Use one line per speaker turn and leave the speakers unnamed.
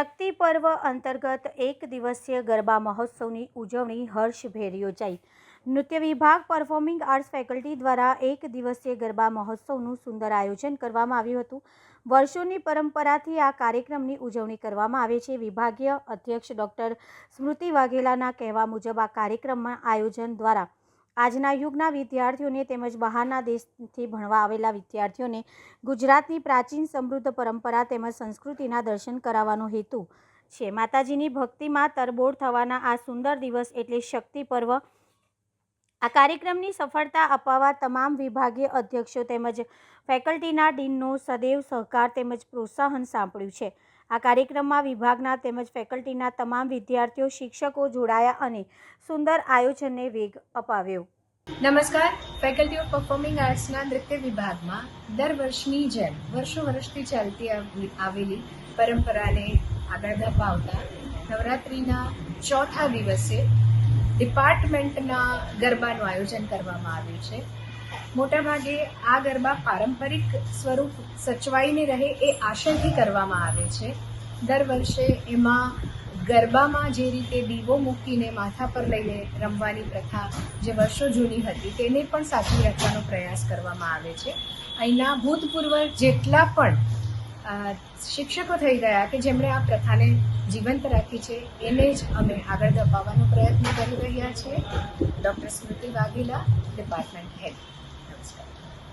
શક્તિ પર્વ અંતર્ગત એક દિવસીય ગરબા મહોત્સવની ઉજવણી હર્ષભેર યોજાઈ. નૃત્ય વિભાગ પરફોર્મિંગ આર્ટ્સ ફેકલ્ટી દ્વારા એક દિવસીય ગરબા મહોત્સવનું સુંદર આયોજન કરવામાં આવ્યું હતું. વર્ષોની પરંપરાથી આ કાર્યક્રમની ઉજવણી કરવામાં આવે છે. વિભાગીય અધ્યક્ષ ડૉક્ટર સ્મૃતિ વાઘેલાના કહેવા મુજબ આ કાર્યક્રમમાં આયોજન દ્વારા આજના યુગના વિદ્યાર્થીઓને તેમજ બહારના દેશથી ભણવા આવેલા વિદ્યાર્થીઓને ગુજરાતની પ્રાચીન સમૃદ્ધ પરંપરા તેમજ સંસ્કૃતિના દર્શન કરાવવાનો હેતુ છે. માતાજીની ભક્તિમાં તરબોળ થવાના આ સુંદર દિવસ એટલે શક્તિ પર્વ આ કાર્યક્રમની સફળતા અપાવવા તમામ વિભાગીય અધ્યક્ષો તેમજ ફેકલ્ટીના ડીનનો સદૈવ સહકાર તેમજ પ્રોત્સાહન સાંપડ્યું છે. આ કાર્યક્રમમાં વિભાગના તેમજ ફેકલ્ટીના તમામ વિદ્યાર્થીઓ, શિક્ષકો જોડાયા અને સુંદર આયોજનને વેગ અપાવ્યો.
નમસ્કાર. ફેકલ્ટી ઓફ પરફોર્મિંગ આર્ટ્સના નૃત્ય વિભાગમાં દર વર્ષની જેમ વર્ષો વર્ષથી ચાલતી આવેલી- પરંપરાને આગળ ધપાવતા નવરાત્રિના ચોથા દિવસે ડિપાર્ટમેન્ટના ગરબાનું આયોજન કરવામાં આવ્યું છે. મોટાભાગે આ ગરબા પારંપરિક સ્વરૂપ સચવાઈને રહે એ આશયથી કરવામાં આવે છે. દર વર્ષે એમાં ગરબામાં જે રીતે દીવો મૂકીને માથા પર લઈને રમવાની પ્રથા જે વર્ષો જૂની હતી તેને પણ સાચવી રાખવાનો પ્રયાસ કરવામાં આવે છે. અહીંના ભૂતપૂર્વ જેટલા પણ શિક્ષકો થઈ ગયા કે જેમણે આ પ્રથાને જીવંત રાખી છે, એને જ અમે આગળ દબાવવાનો પ્રયત્ન કરી રહ્યા છીએ doctor Smriti Vaghela department head નમસ્કાર.